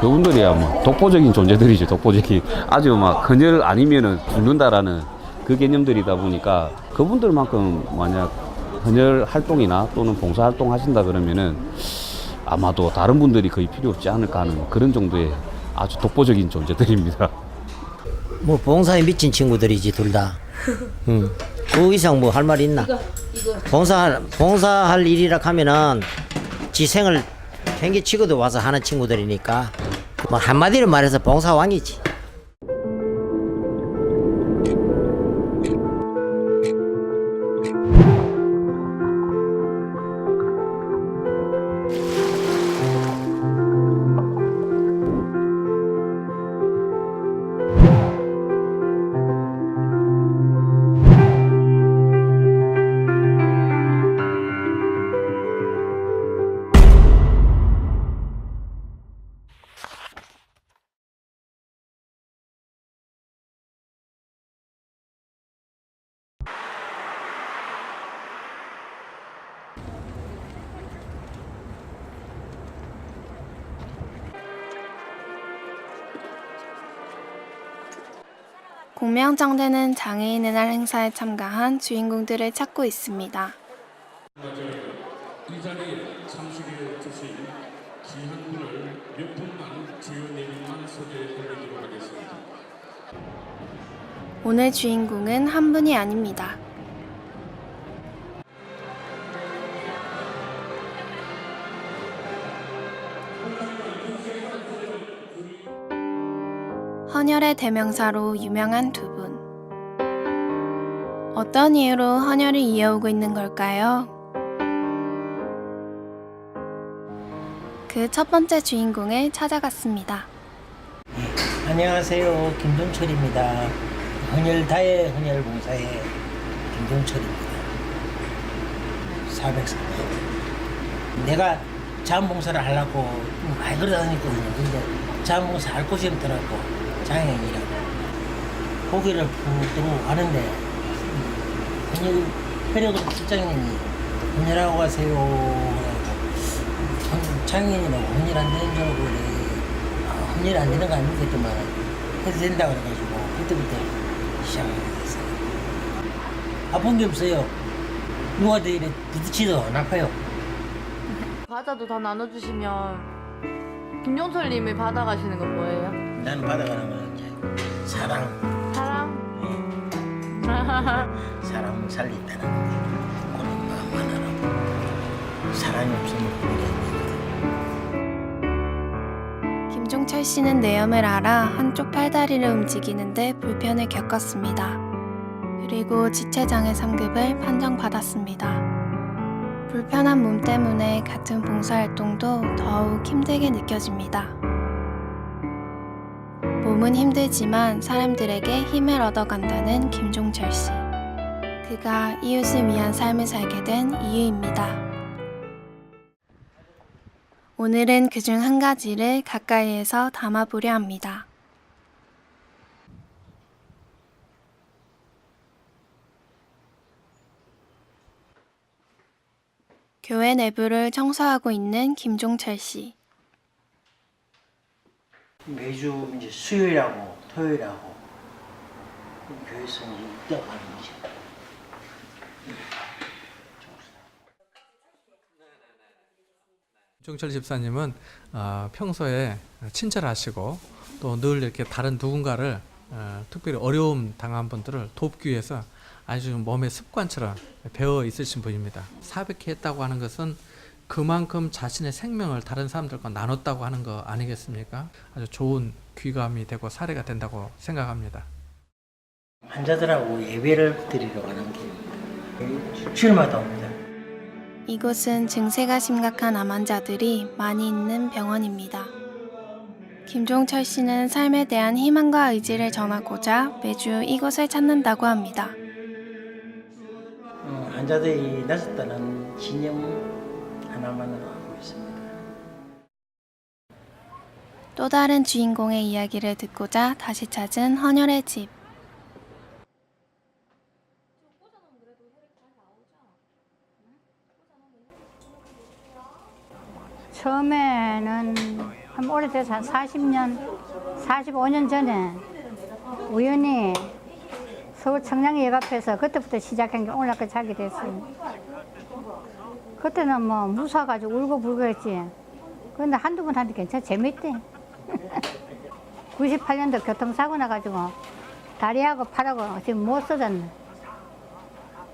그분들이야 뭐 독보적인 존재들이죠 독보적인 아주 막 헌혈 아니면은 죽는다라는 그 개념들이다 보니까 그분들만큼 만약 헌혈 활동이나 또는 봉사 활동 하신다 그러면은 아마도 다른 분들이 거의 필요 없지 않을까 하는 그런 정도의 아주 독보적인 존재들입니다. 뭐 봉사에 미친 친구들이지 둘 다. 응. 그 이상 뭐 할 말이 있나? 봉사 봉사할 일이라 하면은 지생을 행기치고도 와서 하는 친구들이니까 뭐 한마디로 말해서 봉사왕이지. 공명정대는 장애인의 날 행사에 참가한 주인공들을 찾고 있습니다. 이 자리에 참석해 주신 귀한 분을 몇 분만 내용만 소개해 드리도록 하겠습니다. 오늘 주인공은 한 분이 아닙니다. 헌혈의 대명사로 유명한 두 분. 어떤 이유로 헌혈을 이어오고 있는 걸까요? 그 첫 번째 주인공을 찾아갔습니다. 안녕하세요. 김동철입니다. 헌혈다의 헌혈봉사의 김동철입니다. 403회. 내가 자원봉사를 하려고 많이 걸어다녔거든요. 근데 자원봉사 할 곳이 없더라고. 장애인이라고. 고개를 푹 들고 가는데 헌혈, 혈액으로 출장님이 헌혈하고 가세요. 헌- 장애인이라고 헌혈 안 되는 줄 알고 그래. 아, 헌혈 안 되는 거? 했더만 해도 된다 그래가지고 그때부터 시작하게 됐어요. 아픈 게 없어요. 누가 더 이래 부딪히도 안 아파요. 과자도 다 나눠주시면 김종철님이 받아가시는 건 뭐예요? 나는 받아가는 건 이제 사랑, 사랑? 사랑 살린다는 그런 마음만 하라고. 사랑이 없으면. 김종철 씨는 내염을 알아 한쪽 팔다리를 움직이는데 불편을 겪었습니다. 그리고 지체장애 3급을 판정받았습니다. 불편한 몸 때문에 같은 봉사활동도 더욱 힘들게 느껴집니다. 몸은 힘들지만 사람들에게 힘을 얻어간다는 김종철 씨. 그가 이웃을 위한 삶을 살게 된 이유입니다. 오늘은 그 중 한 가지를 가까이에서 담아보려 합니다. 교회 내부를 청소하고 있는 김종철 씨. 매주 이제 수요일하고 토요일하고 교회에서 이제 입대하는 거지. 종철 집사님은 어, 평소에 친절하시고 또 늘 이렇게 다른 누군가를 어, 특별히 어려움 당한 분들을 돕기 위해서 아주 몸의 습관처럼 배어 있으신 분입니다. 사백회 했다고 하는 것은 그만큼 자신의 생명을 다른 사람들과 나눴다고 하는 거 아니겠습니까? 아주 좋은 귀감이 되고 사례가 된다고 생각합니다. 환자들하고 예배를 드리러 가는 길입니다. 주일마다 옵니다. 이곳은 증세가 심각한 암 환자들이 많이 있는 병원입니다. 김종철 씨는 삶에 대한 희망과 의지를 전하고자 매주 이곳을 찾는다고 합니다. 어, 환자들이 나섰다는 신념 하나만으로 하고 있습니다. 또 다른 주인공의 이야기를 듣고자 다시 찾은 헌혈의 집. 처음에는 한 오래돼서 한 40년, 45년 전에 우연히 서울 청량역 앞에서 그때부터 시작한 게 오늘날까지 하게 됐어요. 그때는 뭐 무서워가지고 울고 불고 했지. 근데 한두 번 하는데 괜찮아. 재밌대. 98년도 교통사고 나가지고 다리하고 팔하고 지금 못 써졌네.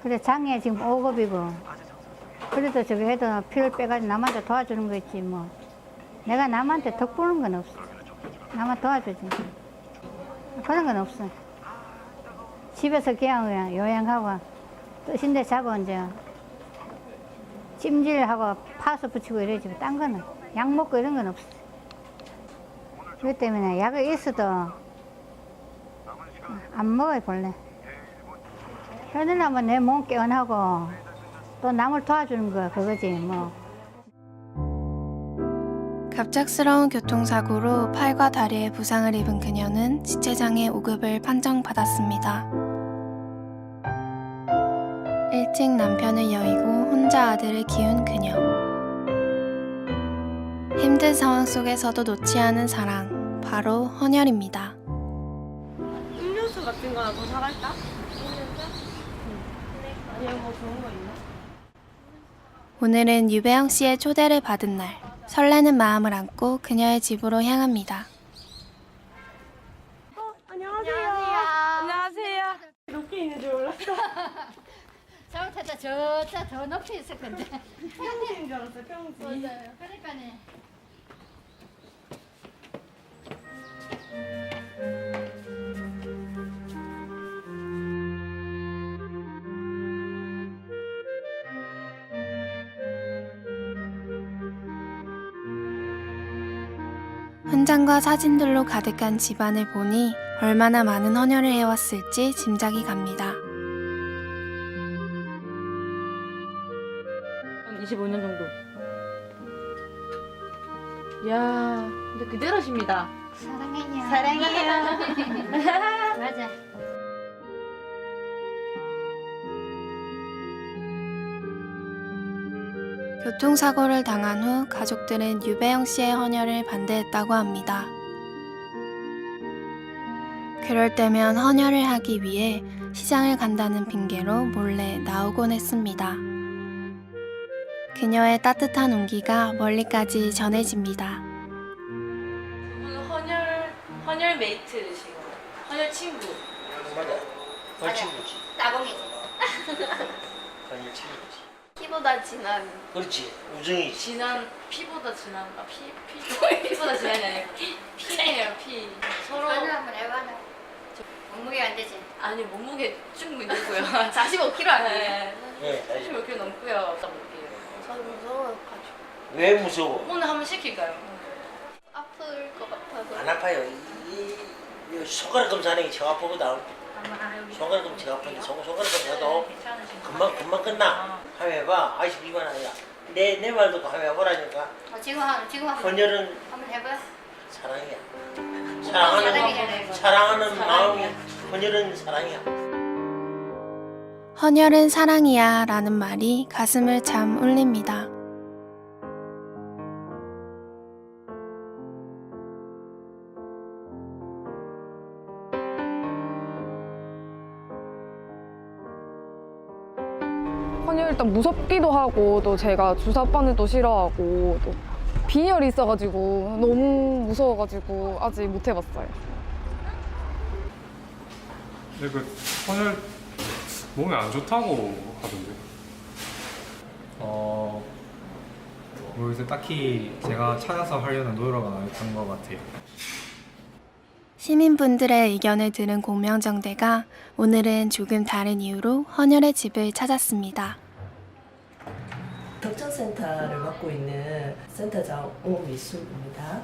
그래 장애 지금 5급이고 그래도 저기 해도 피를 빼가지고 남한테 도와주는 거 있지 뭐. 내가 남한테 덕 보는 건 없어. 나만 도와주지. 그런 건 없어. 집에서 그냥 그냥 요양하고 뜻인데 자고 이제 찜질하고 파스 붙이고 이러지. 딴 거는 약 먹고 이런 건 없어. 그렇기 때문에 약을 있어도 안 먹어요 본래. 그러려면 내 몸 깨어나고 또 남을 도와주는 거 그거지 뭐. 갑작스러운 교통사고로 팔과 다리에 부상을 입은 그녀는 지체장애 5급을 판정받았습니다. 일찍 남편을 여의고 혼자 아들을 키운 그녀. 힘든 상황 속에서도 놓지 않은 사랑, 바로 헌혈입니다. 음료수 같은 거나 더 사갈까? 아니면 뭐 좋은 거 있나? 오늘은 유배영 씨의 초대를 받은 날. 설레는 마음을 안고 그녀의 집으로 향합니다. 안녕하세요. 안녕하세요. 높게 있는 줄 몰랐어. 잘못했다 저저 저 높이 있을 건데. 평지인 줄 알았어요. 평지. 맞아요. 그러니까네. 훈장과 사진들로 가득한 집안을 보니 얼마나 많은 헌혈을 해왔을지 짐작이 갑니다. 25년 정도. 이야, 근데 그대로십니다. 사랑해요. 사랑해요. 맞아. 교통사고를 당한 후 가족들은 유배영 씨의 헌혈을 반대했다고 합니다. 그럴 때면 헌혈을 하기 위해 시장을 간다는 핑계로 몰래 나오곤 했습니다. 그녀의 따뜻한 온기가 멀리까지 전해집니다. 오늘 헌혈 헌혈 메이트시고 헌혈 친구. 맞아. 그 친구지. 따봉이지. 그냥 친구지. 피보다 진한 그렇지. 우정이지. 진한 피보다 진한 아, 피, 피 피보다 진한이 아니라 피네요 피 서로 한번 해봐. 몸무게 안 되지. 아니 몸무게 충분히 되고요 45kg 아니에요 예. 45kg 넘고요 볼게요 무서워가지고 왜 무서워? 오늘 한번 시킬까요? 아플 것 같아서 안 아파요. 이, 이 손가락 검사하는 게 제일 아프거든. 아, 여기 손가락 검사 제일 아픈데 손- 손가락 검사도 괜찮으신 거 금방 금방 끝나. 하면 해봐. 아이씨 이만 아니야. 내 내 말 듣고 하면 해보라니까. 어, 지금 한 지금 한 헌혈은 한번 해봐. 사랑이야. 사랑하는 이거. 사랑하는 사랑이야. 마음이 사랑이야. 헌혈은 사랑이야 라는 말이 가슴을 참 울립니다. 헌혈 일단 무섭기도 하고 또 제가 주사 빠는 또 싫어하고 또 빈혈이 있어가지고 너무 무서워가지고 아직 못 해봤어요. 근데 그 헌혈 몸에 안 좋다고 하던데. 어, 모르겠어요. 딱히 제가 찾아서 하려는 노력은 안 했던 것 같아요. 시민분들의 의견을 들은 공명정대가 오늘은 조금 다른 이유로 헌혈의 집을 찾았습니다. 덕정센터를 맡고 있는 센터장 오미숙입니다.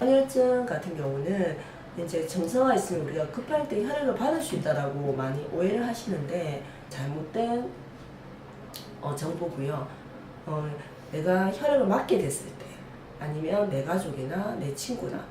헌혈증 같은 경우는 이제 정상화 있으면 우리가 급할 때 혈액을 받을 수 있다라고 많이 오해를 하시는데 잘못된 어, 정보고요. 어, 내가 혈액을 맞게 됐을 때 아니면 내 가족이나 내 친구나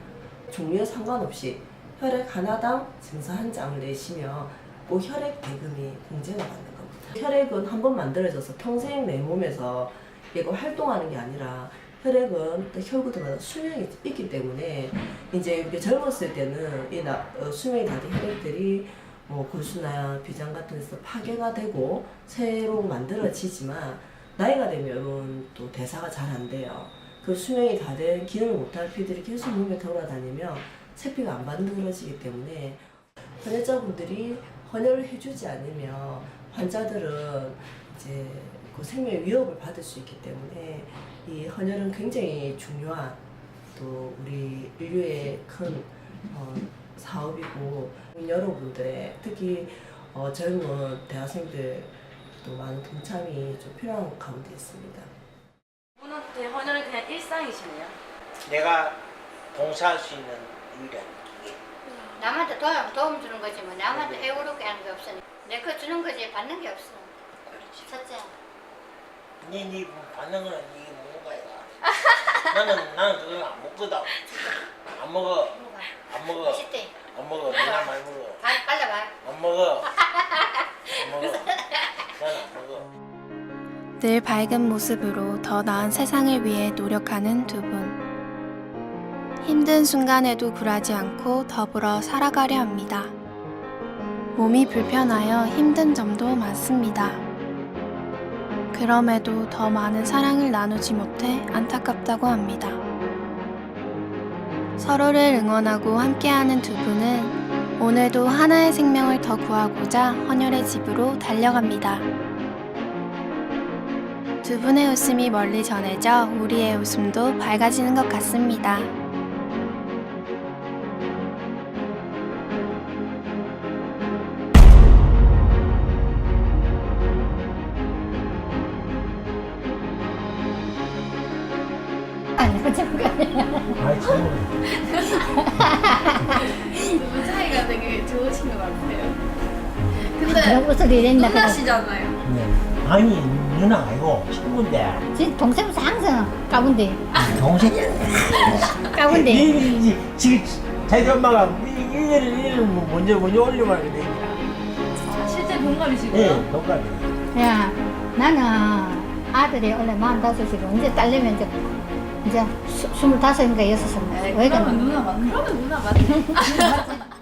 종류에 상관없이 혈액 하나당 증서 한 장을 내시면 그 혈액 대금이 공제가 받는 겁니다. 혈액은 한 번 만들어져서 평생 내 몸에서 얘가 활동하는 게 아니라 혈액은 또 혈구들마다 수명이 있기 때문에 이제 젊었을 때는 이 나, 어, 수명이 다된 혈액들이 뭐 골수나 비장 같은 데서 파괴가 되고 새로 만들어지지만 나이가 되면은 또 대사가 잘 안 돼요. 그 수명이 다 된 기능을 못할 피들이 계속 몸에 돌아다니면 세피가 안 만들어지기 때문에 헌혈자분들이 헌혈을 해주지 않으면 환자들은 이제 그 생명의 위협을 받을 수 있기 때문에 이 헌혈은 굉장히 중요한 또 우리 인류의 큰 어, 사업이고 여러분들의 특히 어, 젊은 대학생들 또 많은 동참이 좀 필요한 가운데 있습니다. 분한테 헌혈은 그냥 일상이시네요. 내가 봉사할 수 있는 유일한 남한테 도움, 도움 주는 거지 뭐. 남한테 해오르게 하는 게 없으니 내거 주는 거지. 받는 게 없어 첫째 니, 니 받는 거는 니 먹는 거야. 나는, 나는 그걸 안 먹거든. 안 먹어. 안 먹어. 맛있대 안 먹어. 내가 많이 먹어. 발, 발라봐 안 먹어. 안 먹어. 나는 안 먹어. 늘 밝은 모습으로 더 나은 세상을 위해 노력하는 두 분. 힘든 순간에도 굴하지 않고 더불어 살아가려 합니다. 몸이 불편하여 힘든 점도 많습니다. 그럼에도 더 많은 사랑을 나누지 못해 안타깝다고 합니다. 서로를 응원하고 함께하는 두 분은 오늘도 하나의 생명을 더 구하고자 헌혈의 집으로 달려갑니다. 두 분의 웃음이 멀리 전해져 우리의 웃음도 밝아지는 것 같습니다. 두 사이가 되게 좋으신 것 같아요. 근데 그런 소리 낸다 누나시잖아요. 아니, 누나 아니고 친구인데. 지 동생은 항상 까분데 동생. 까분데 이 지금 자기 엄마가 이거를 이거를 먼저 먼저 올려봐야 돼. 실제 동갑이시고요. 예, 동갑이. 야 나는 아들이 원래 마흔다섯이고 이제 딸내면 이제 이제 스- 스물다섯인가 여섯인가 왜 그러면 누나 맞 그러면 누나 맞네.